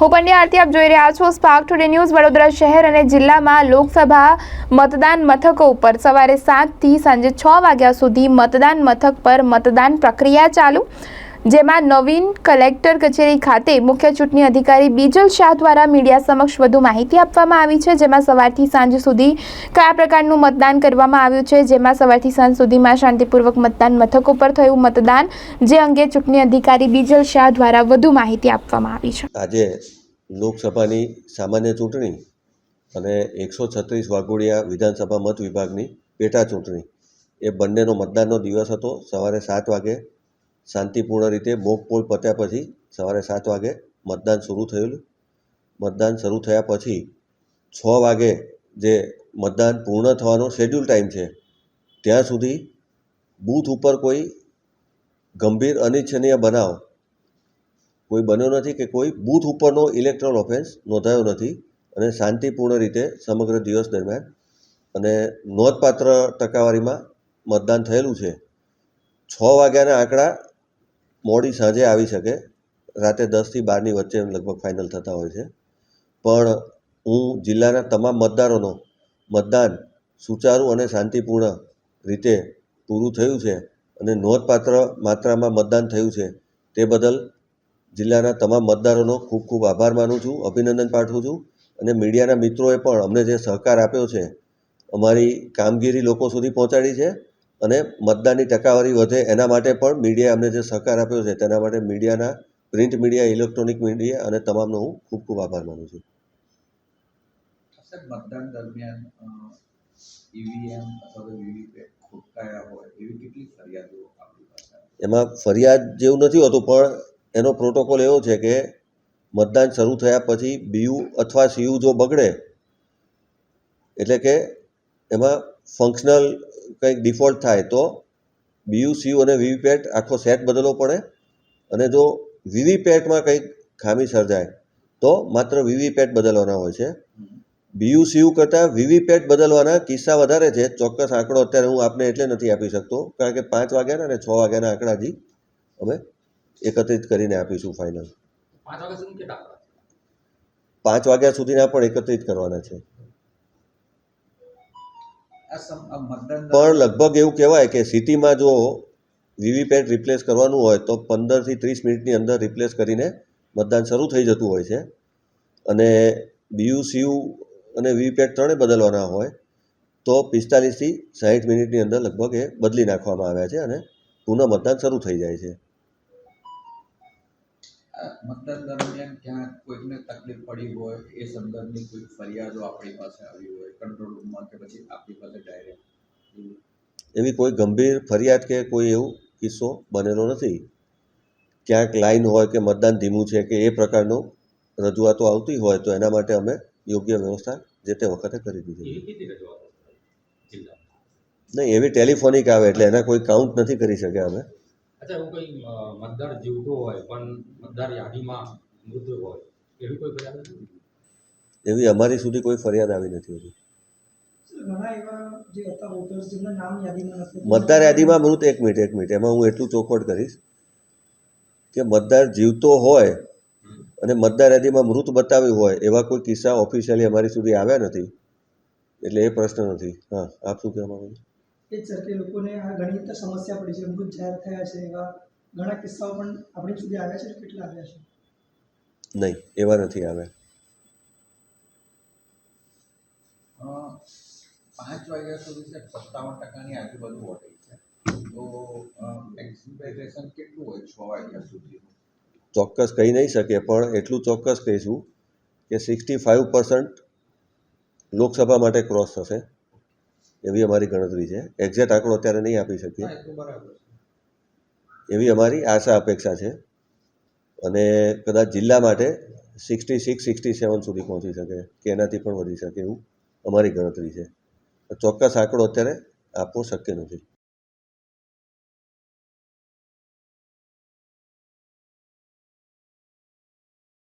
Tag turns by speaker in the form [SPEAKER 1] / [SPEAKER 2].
[SPEAKER 1] હું પંડ્યા આરતી આપ જોઈ રહ્યા છો. સ્પાર્ક ટુડે ન્યૂઝ વડોદરા શહેર અને જિલ્લામાં લોકસભા મતદાન મથકો ઉપર સવારે સાતથી સાંજે છ વાગ્યા સુધી મતદાન મથક પર મતદાન પ્રક્રિયા ચાલુ. જેમાં નવીન કલેક્ટર કચેરી ખાતે મુખ્ય ચૂંટણી અધિકારી બીજલ શાહ દ્વારા મીડિયા સમક્ષ વધુ માહિતી આપવામાં આવી છે. જેમાં સવારથી સાંજ સુધી કયા પ્રકારનું મતદાન કરવામાં આવ્યું છે? જેમાં સવારથી સાંજ સુધીમાં શાંતિપૂર્વક મતદાન મથકો પર થયું મતદાન, જે અંગે ચૂંટણી અધિકારી બીજલ શાહ દ્વારા વધુ માહિતી આપવામાં આવી છે.
[SPEAKER 2] આજે લોકસભાની સામાન્ય ચૂંટણી અને એકસો છત્રીસ વાઘોડિયા વિધાનસભા મત વિભાગની પેટા ચૂંટણી. એ બંનેનો મતદાનનો દિવસ હતો. સવારે સાત વાગે શાંતિપૂર્ણ રીતે મોક પોલ પત્યા પછી સવારે સાત વાગે મતદાન શરૂ થયેલું. મતદાન શરૂ થયા પછી છ વાગે જે મતદાન પૂર્ણ થવાનો શેડ્યુલ ટાઈમ છે, ત્યાં સુધી બૂથ ઉપર કોઈ ગંભીર અનિચ્છનીય બનાવ કોઈ બન્યો નથી કે કોઈ બૂથ ઉપરનો ઇલેક્ટ્રલ ઓફેન્સ નોંધાયો નથી અને શાંતિપૂર્ણ રીતે સમગ્ર દિવસ દરમિયાન અને નોંધપાત્ર ટકાવારીમાં મતદાન થયેલું છે. છ વાગ્યાના આંકડા મોડી સાંજે આવી શકે. રાતે દસથી બારની વચ્ચે લગભગ ફાઇનલ થતા હોય છે. પણ હું જિલ્લાના તમામ મતદારોનો મતદાન સુચારુ અને શાંતિપૂર્ણ રીતે પૂરું થયું છે અને નોંધપાત્ર માત્રામાં મતદાન થયું છે તે બદલ જિલ્લાના તમામ મતદારોનો ખૂબ ખૂબ આભાર માનું છું, અભિનંદન પાઠવું છું અને મીડિયાના મિત્રોએ પણ અમને જે સહકાર આપ્યો છે, અમારી કામગીરી લોકો સુધી પહોંચાડી છે. અને મતદાનની ટકાવારી વધે એના માટે પણ મીડિયાએ અમને જે સહકાર આપ્યો છે તેના માટે મીડિયાના પ્રિન્ટ મીડિયા ઇલેક્ટ્રોનિક મીડિયા અને તમામનો હું ખૂબ ખૂબ આભાર માનું છું.
[SPEAKER 3] મતદાન દરમિયાન ઈવીએમ અથવા વીવીપેટ ખોટકાયા હોય એવી કેટલી ફરિયાદો આપણી પાસે
[SPEAKER 2] એમાં ફરિયાદ જેવું નથી હોતું પણ એનો પ્રોટોકોલ એવો છે કે મતદાન શરૂ થયા પછી બીયુ અથવા સીયુ જો બગડે એટલે કે એમાં ફંક્શનલ કંઈક ડિફોલ્ટ થાય તો બીયુ સીયુ અને વીવીપેટ આખો સેટ બદલવો પડે. અને જો વીવીપેટમાં કંઈક ખામી સર્જાય તો માત્ર વીવીપેટ બદલવાના હોય છે. બીયુ સીયુ કરતાં વીવીપેટ બદલવાના કિસ્સા વધારે છે. ચોક્કસ આંકડો અત્યારે હું આપને એટલે નથી આપી શકતો કારણ કે પાંચ વાગ્યાના અને છ વાગ્યાના આંકડાથી અમે એકત્રિત કરીને આપીશું ફાઇનલ
[SPEAKER 4] પાંચ વાગ્યા
[SPEAKER 2] સુધીના પણ એકત્રિત કરવાના છે. પણ લગભગ એવું કહેવાય કે સિટીમાં જો વીવીપેટ રિપ્લેસ કરવાનું હોય તો પંદરથી ત્રીસ મિનિટની અંદર રિપ્લેસ કરીને મતદાન શરૂ થઈ જતું હોય છે. અને બીયુ સીયુ અને વીવીપેટ ત્રણેય બદલવાના હોય તો પિસ્તાલીસથી સાહીઠ મિનિટની અંદર લગભગ એ બદલી નાખવામાં આવ્યા છે અને પુનઃ મતદાન શરૂ થઈ જાય છે.
[SPEAKER 3] મતદાન દરમિયાન ક્યાં કોઈકને તકલીફ પડી હોય એ સંદર્ભની કોઈ ફરિયાદો આપણી પાસે આવી હોય કંટ્રોલ રૂમમાં કે પછી આપણી પાસે ડાયરેક્ટ
[SPEAKER 2] એવી કોઈ ગંભીર ફરિયાદ કે કોઈ એવું કિસ્સો બનેલો નથી? ક્યાંક લાઈન હોય કે મતદાન ધીમું છે કે એ પ્રકારનું રજૂઆતો આવતી હોય તો એના માટે અમે યોગ્ય વ્યવસ્થા જે તે વખતે કરી દીધી નહીં એવી ટેલિફોનિક આવે એટલે એના કોઈ કાઉન્ટ નથી કરી શક્યા અમે.
[SPEAKER 4] અચ્છા એવું કંઈ મતદાર જીવતો હોય પણ મતદાર યાદીમાં મૃત હોય એવી કોઈ ફરિયાદ
[SPEAKER 2] એવી અમારી સુધી કોઈ ફરિયાદ આવી નથી હજી.
[SPEAKER 5] ઘણા એવા જે હતા વોટર્સ જેમના નામ યાદીમાં નથી.
[SPEAKER 2] મતદાર યાદીમાં મૃત એક મિનિટ એક મિનિટ એમાં હું એટલું ચોખવટ કરીશ કે મતદાર જીવતો હોય અને મતદાર યાદીમાં મૃત બતાવ્યું હોય એવા કોઈ કિસ્સા ઓફિશિયલી અમારી સુધી આવ્યા નથી. એટલે એ પ્રશ્ન નથી. હા આપ શું કહેવા માંગો છો?
[SPEAKER 5] એ જ લોકોને આ ઘણી રીતે સમસ્યા પડી છે. મૃત જાહેર થયા છે એવા ઘણા કિસ્સાઓ પણ આપણી સુધી આવ્યા છે કેટલા આવ્યા છે?
[SPEAKER 2] નહીં એવા નથી આવ્યા.
[SPEAKER 3] અ, પાંચ વાગ્યા સુધી છે સત્તાવન ટકાની આજુબાજુ વોટિંગ છે. તો એક્સિપેક્ટેશન કેટલું હોય છ વાગ્યા સુધી?
[SPEAKER 2] ચોક્કસ કહી નહીં શકે પણ એટલું ચોક્કસ કહીશું કે સિક્સટી ફાઇવ પર્સન્ટ લોકસભા માટે ક્રોસ થશે. એવી અમારી ગણતરી છે. એક્ઝેક્ટ આંકડો અત્યારે નહીં આપી શકીએ. એવી અમારી આશા અપેક્ષા છે. અને કદાચ જિલ્લા માટે સિક્સટી સિક્સ સિક્સટી સેવન સુધી પહોંચી શકે કે એનાથી પણ વધી શકે એવું અમારી ગણતરી છે. ચોક્કસ આંકડો અત્યારે આપવો શક્ય નથી.